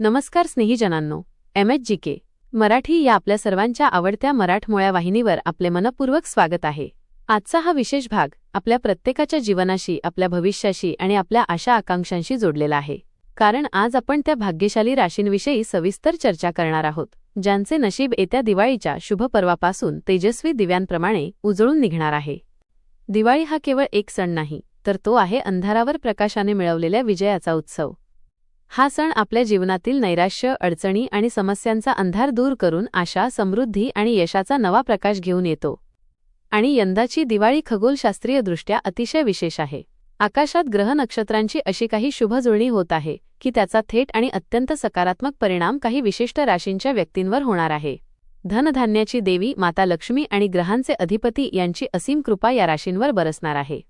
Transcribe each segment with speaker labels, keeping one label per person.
Speaker 1: नमस्कार स्नेहीजनांनो M H G K Marathi या आपल्या सर्वांच्या आवडत्या मराठमोळ्या वाहिनीवर आपले मनपूर्वक स्वागत आहे. आजचा हा विशेष भाग आपल्या प्रत्येकाच्या जीवनाशी आपल्या भविष्याशी आणि आपल्या आशा आकांक्षांशी जोडलेला आहे. कारण आज आपण त्या भाग्यशाली राशींविषयी सविस्तर चर्चा करणार आहोत ज्यांचे नशीब येत्या दिवाळीच्या शुभ पर्वापासून तेजस्वी दिव्यांप्रमाणे उजळून निघणार आहे. दिवाळी हा केवळ एक सण नाही तर तो आहे अंधारावर प्रकाशाने मिळवलेल्या विजयाचा उत्सव. हा सण आपल्या जीवनातील नैराश्य अडचणी आणि समस्यांचा अंधार दूर करून आशा समृद्धी आणि यशाचा नवा प्रकाश घेऊन येतो. आणि यंदाची दिवाळी खगोलशास्त्रीयदृष्ट्या अतिशय विशेष आहे. आकाशात ग्रह नक्षत्रांची अशी काही शुभ जुळणी होत आहे की त्याचा थेट आणि अत्यंत सकारात्मक परिणाम काही विशिष्ट राशींच्या व्यक्तींवर होणार आहे. धनधान्याची देवी माता लक्ष्मी आणि ग्रहांचे अधिपती यांची असीम कृपा या राशींवर बरसणार आहे.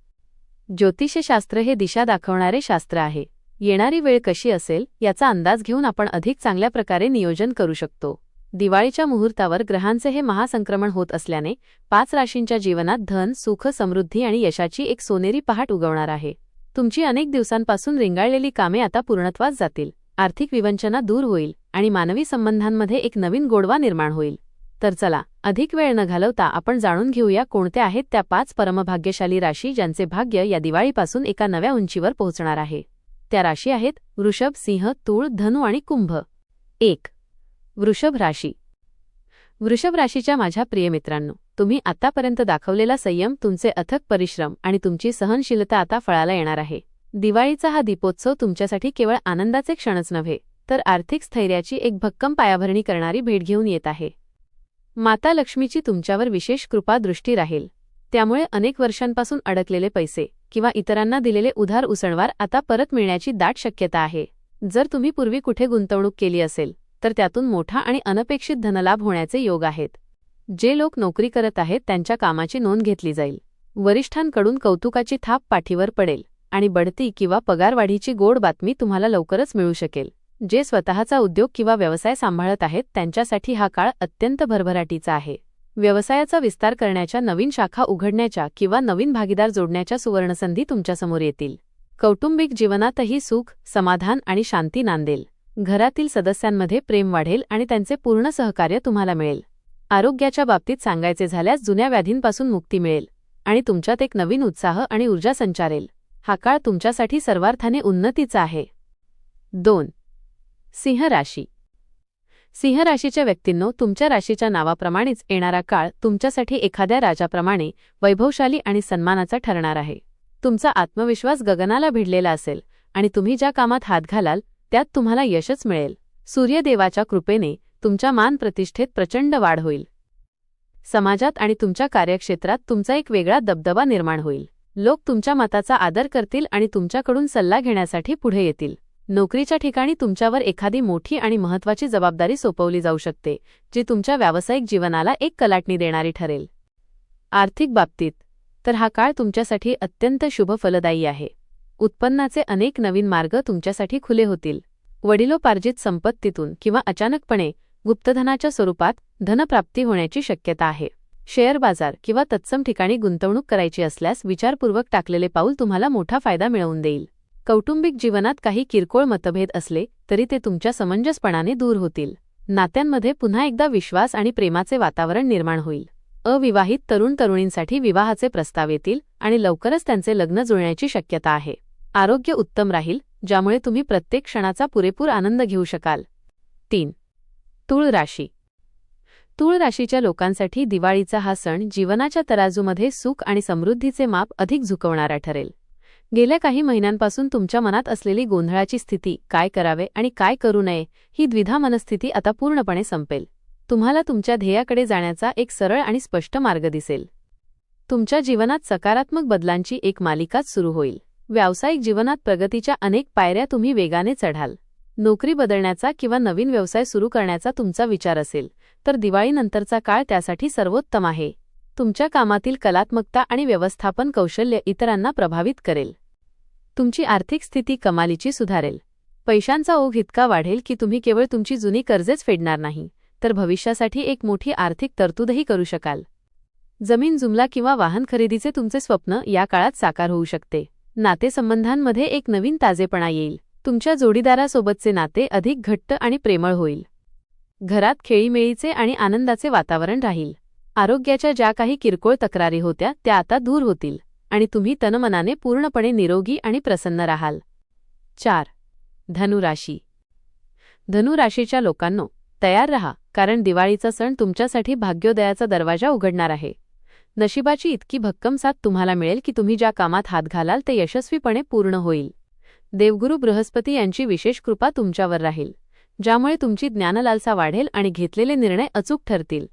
Speaker 1: ज्योतिषशास्त्र हे दिशा दाखवणारे शास्त्र आहे. येणारी वेळ कशी असेल याचा अंदाज घेऊन आपण अधिक चांगल्या प्रकारे नियोजन करू शकतो. दिवाळीच्या मुहूर्तावर ग्रहांचे हे महासंक्रमण होत असल्याने पाच राशींच्या जीवनात धन सुख समृद्धी आणि यशाची एक सोनेरी पहाट उगवणार आहे. तुमची अनेक दिवसांपासून रिंगाळलेली कामे आता पूर्णत्वास जातील. आर्थिक विवंचना दूर होईल आणि मानवी संबंधांमध्ये एक नवीन गोडवा निर्माण होईल. तर चला अधिक वेळ न घालवता आपण जाणून घेऊया कोणत्या आहेत त्या पाच परमभाग्यशाली राशी ज्यांचे भाग्य या दिवाळीपासून एका नव्या उंचीवर पोहोचणार आहे. त्या राशी आहेत वृषभ सिंह तूळ धनु आणि कुंभ. एक. वृषभ राशी. वृषभ राशीच्या माझ्या प्रिय मित्रांनो तुम्ही आतापर्यंत दाखवलेला संयम तुमचे अथक परिश्रम आणि तुमची सहनशीलता आता फळाला येणार आहे. दिवाळीचा हा दीपोत्सव तुमच्यासाठी केवळ आनंदाचे क्षणच नव्हे तर आर्थिक स्थैर्याची एक भक्कम पायाभरणी करणारी भेट घेऊन येत आहे. माता लक्ष्मीची तुमच्यावर विशेष कृपा दृष्टी राहील. त्यामुळे अनेक वर्षांपासून अडकलेले पैसे किंवा इतरांना दिलेले उधार उसणवार आता परत मिळण्याची दाट शक्यता आहे. जर तुम्ही पूर्वी कुठे गुंतवणूक केली असेल तर त्यातून मोठा आणि अनपेक्षित धनलाभ होण्याचे योग आहेत. जे लोक नोकरी करत आहेत त्यांच्या कामाची नोंद घेतली जाईल. वरिष्ठांकडून कौतुकाची थाप पाठीवर पडेल आणि बढती किंवा पगारवाढीची गोड बातमी तुम्हाला लवकरच मिळू शकेल. जे स्वतःचा उद्योग किंवा व्यवसाय सांभाळत आहेत त्यांच्यासाठी हा काळ अत्यंत भरभराटीचा आहे. व्यवसायाचा विस्तार करण्याच्या नवीन शाखा उघडण्याच्या किंवा नवीन भागीदार जोडण्याच्या सुवर्णसंधी तुमच्यासमोर येतील. कौटुंबिक जीवनातही सुख समाधान आणि शांती नांदेल. घरातील सदस्यांमध्ये प्रेम वाढेल आणि त्यांचे पूर्ण सहकार्य तुम्हाला मिळेल. आरोग्याच्या बाबतीत सांगायचे झाल्यास जुन्या व्याधींपासून मुक्ती मिळेल आणि तुमच्यात एक नवीन उत्साह आणि ऊर्जा संचारेल. हा काळ तुमच्यासाठी सर्वार्थाने उन्नतीचा आहे. दोन. सिंह राशी. सिंह राशीच्या व्यक्तींनो तुमच्या राशीच्या नावाप्रमाणेच येणारा काळ तुमच्यासाठी एखाद्या राजाप्रमाणे वैभवशाली आणि सन्मानाचा ठरणार आहे. तुमचा आत्मविश्वास गगनाला भिडलेला असेल आणि तुम्ही ज्या कामात हात घालाल त्यात तुम्हाला यशच मिळेल. सूर्यदेवाच्या कृपेने तुमच्या मान प्रतिष्ठेत प्रचंड वाढ होईल. समाजात आणि तुमच्या कार्यक्षेत्रात तुमचा एक वेगळा दबदबा निर्माण होईल. लोक तुमच्या मताचा आदर करतील आणि तुमच्याकडून सल्ला घेण्यासाठी पुढे येतील. नोकरीच्या ठिकाणी तुमच्यावर एखादी मोठी आणि महत्वाची जबाबदारी सोपवली जाऊ शकते जी तुमच्या व्यावसायिक जीवनाला एक कलाटणी देणारी ठरेल. आर्थिक बाबतीत तर हा काळ तुमच्यासाठी अत्यंत शुभ फलदायी आहे. उत्पन्नाचे अनेक नवीन मार्ग तुमच्यासाठी खुले होतील. वडिलोपार्जित संपत्तीतून किंवा अचानकपणे गुप्तधनाच्या स्वरूपात धनप्राप्ती होण्याची शक्यता आहे. शेअर बाजार किंवा तत्सम ठिकाणी गुंतवणूक करायची असल्यास विचारपूर्वक टाकलेले पाऊल तुम्हाला मोठा फायदा मिळवून देईल. कौटुंबिक जीवनात काही किरकोळ मतभेद असले तरी ते तुमच्या समंजसपणाने दूर होतील. नात्यांमध्ये पुन्हा एकदा विश्वास आणि प्रेमाचे वातावरण निर्माण होईल. अविवाहित तरुण तरुणींसाठी विवाहाचे प्रस्ताव येतील आणि लवकरच त्यांचे लग्न जुळण्याची शक्यता आहे. आरोग्य उत्तम राहील ज्यामुळे तुम्ही प्रत्येक क्षणाचा पुरेपूर आनंद घेऊ शकाल. तीन. तुळ राशी. तुळ राशीच्या लोकांसाठी दिवाळीचा हा सण जीवनाच्या तराजूमध्ये सुख आणि समृद्धीचे माप अधिक झुकवणारा ठरेल. गेल्या काही महिन्यांपासून तुमच्या मनात असलेली गोंधळाची स्थिती काय करावे आणि काय करू नये ही द्विधा मनस्थिती आता पूर्णपणे संपेल. तुम्हाला तुमच्या ध्येयाकडे जाण्याचा एक सरळ आणि स्पष्ट मार्ग दिसेल. तुमच्या जीवनात सकारात्मक बदलांची एक मालिकाच सुरू होईल. व्यावसायिक जीवनात प्रगतीच्या अनेक पायऱ्या तुम्ही वेगाने चढाल. नोकरी बदलण्याचा किंवा नवीन व्यवसाय सुरू करण्याचा तुमचा विचार असेल तर दिवाळीनंतरचा काळ त्यासाठी सर्वोत्तम आहे. तुमच्या कामातील कलात्मकता आणि व्यवस्थापन कौशल्य इतरांना प्रभावित करेल. तुमची आर्थिक स्थिती कमालीची सुधारेल. पैशांचा ओघ इतका वाढेल की तुम्ही केवळ तुमची जुनी कर्जेच फेडणार नाही तर भविष्यासाठी एक मोठी आर्थिक तरतूदही करू शकाल. जमीन जुमला किंवा वाहन खरेदीचे तुमचे स्वप्न या काळात साकार होऊ शकते. नातेसंबंधांमध्ये एक नवीन ताजेपणा येईल. तुमच्या जोडीदारासोबतचे नाते अधिक घट्ट आणि प्रेमळ होईल. घरात खेळीमेळीचे आणि आनंदाचे वातावरण राहील. आरोग्याच्या ज्या काही किरकोळ तक्रारी होत्या त्या आता दूर होतील. आणि तुम्ही तनमनाने पूर्णपणे निरोगी आणि प्रसन्न राहाल. चार. धनुराशी. धनुराशीच्या लोकांनो तयार रहा कारण दिवाळीचा सण तुमच्यासाठी भाग्योदयाचा दरवाजा उघडणार आहे. नशिबाची इतकी भक्कम साथ तुम्हाला मिळेल की तुम्ही ज्या कामात हात घालाल ते यशस्वीपणे पूर्ण होईल. देवगुरु बृहस्पती यांची विशेष कृपा तुमच्यावर राहील ज्यामुळे तुमची ज्ञानलालसा वाढेल आणि घेतलेले निर्णय अचूक ठरतील.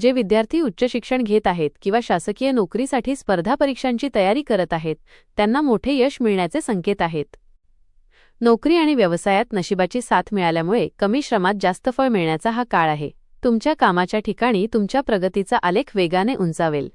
Speaker 1: जे विद्यार्थी उच्च शिक्षण घेत आहेत किंवा शासकीय नोकरीसाठी स्पर्धा परीक्षांची तयारी करत आहेत त्यांना मोठे यश मिळण्याचे संकेत आहेत. नोकरी आणि व्यवसायात नशिबाची साथ मिळाल्यामुळे कमी श्रमात जास्त फळ मिळण्याचा हा काळ आहे. तुमच्या कामाच्या ठिकाणी तुमच्या प्रगतीचा आलेख वेगाने उंचावेल.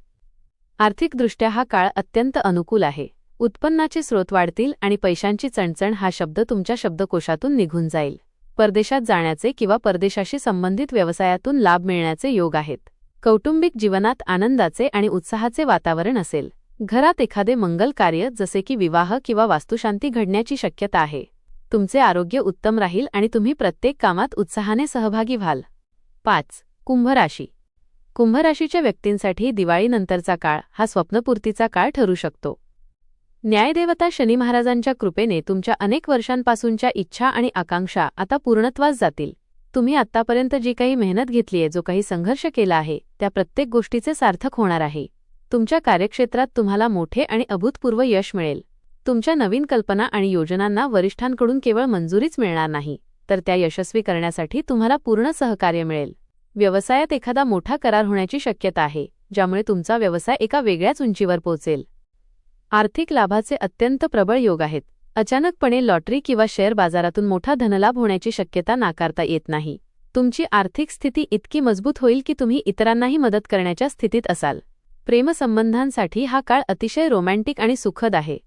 Speaker 1: आर्थिकदृष्ट्या हा काळ अत्यंत अनुकूल आहे. उत्पन्नाचे स्रोत वाढतील आणि पैशांची चणचण हा शब्द तुमच्या शब्दकोशातून निघून जाईल. परदेशात जाण्याचे किंवा परदेशाशी संबंधित व्यवसायातून लाभ मिळण्याचे योग आहेत. कौटुंबिक जीवनात आनंदाचे आणि उत्साहाचे वातावरण असेल. घरात एखादे मंगल कार्य जसे की विवाह किंवा वास्तुशांती घडण्याची शक्यता आहे. तुमचे आरोग्य उत्तम राहील आणि तुम्ही प्रत्येक कामात उत्साहाने सहभागी व्हाल. पाच. कुंभराशी. कुंभराशीच्या व्यक्तींसाठी दिवाळीनंतरचा काळ हा स्वप्नपूर्तीचा काळ ठरू शकतो. न्यायदेवता शनी महाराजांच्या कृपेने तुमच्या अनेक वर्षांपासूनच्या इच्छा आणि आकांक्षा आता पूर्णत्वास जातील. तुम्ही आत्तापर्यंत जी काही मेहनत घेतलीये जो काही संघर्ष केला आहे त्या प्रत्येक गोष्टीचे सार्थक होणार आहे. तुमच्या कार्यक्षेत्रात तुम्हाला मोठे आणि अभूतपूर्व यश मिळेल. तुमच्या नवीन कल्पना आणि योजनांना वरिष्ठांकडून केवळ मंजुरीच मिळणार नाही तर त्या यशस्वी करण्यासाठी तुम्हाला पूर्ण सहकार्य मिळेल. व्यवसायात एखादा मोठा करार होण्याची शक्यता आहे ज्यामुळे तुमचा व्यवसाय एका वेगळ्याच उंचीवर पोहोचेल. आर्थिक लाभाचे अत्यंत प्रबळ योग आहेत. अचानकपणे लॉटरी किंवा शेअर बाजारातून मोठा धनलाभ होण्याची शक्यता नाकारता येत नाही. तुमची आर्थिक स्थिती इतकी मजबूत होईल की तुम्ही इतरांनाही मदत करण्याच्या स्थितीत असाल. प्रेमसंबंधांसाठी हा काळ अतिशय रोमॅन्टिक आणि सुखद आहे.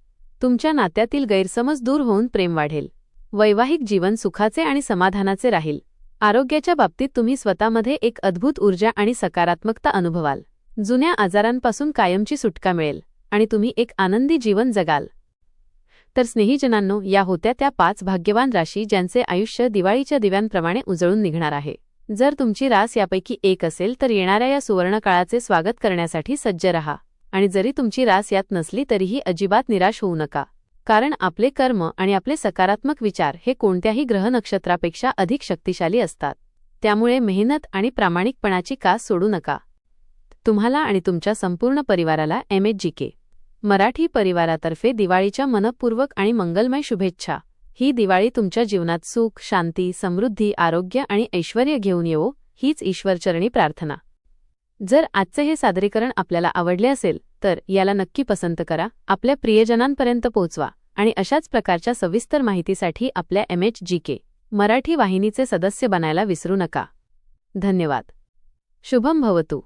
Speaker 1: तुमच्या नात्यातील गैरसमज दूर होऊन प्रेम वाढेल. वैवाहिक जीवन सुखाचे आणि समाधानाचे राहील. आरोग्याच्या बाबतीत तुम्ही स्वतःमध्ये एक अद्भुत ऊर्जा आणि सकारात्मकता अनुभवाल. जुन्या आजारांपासून कायमची सुटका मिळेल. आणि तुम्ही एक आनंदी जीवन जगाल. तर स्नेहीजनांनो या होत्या त्या पाच भाग्यवान राशी ज्यांचे आयुष्य दिवाळीच्या दिव्यांप्रमाणे उजळून निघणार आहे. जर तुमची रास यापैकी एक असेल तर येणाऱ्या या सुवर्णकाळाचे स्वागत करण्यासाठी सज्ज रहा. आणि जरी तुमची रास यात नसली तरीही अजिबात निराश होऊ नका. कारण आपले कर्म आणि आपले सकारात्मक विचार हे कोणत्याही ग्रह नक्षत्रापेक्षा अधिक शक्तिशाली असतात. त्यामुळे मेहनत आणि प्रामाणिकपणाची कास सोडू नका. तुम्हाला आणि तुमच्या संपूर्ण परिवाराला M H G K Marathi परिवारातर्फे दिवाळीच्या मनपूर्वक आणि मंगलमय शुभेच्छा. ही दिवाळी तुमच्या जीवनात सुख शांती समृद्धी आरोग्य आणि ऐश्वर घेऊन येवो हीच ईश्वरचरणी प्रार्थना. जर आजचे हे सादरीकरण आपल्याला आवडले असेल तर याला नक्की पसंत करा आपल्या प्रियजनांपर्यंत पोहोचवा आणि अशाच प्रकारच्या सविस्तर माहितीसाठी आपल्या M H G K Marathi वाहिनीचे सदस्य बनायला विसरू नका. धन्यवाद. शुभम भवतू.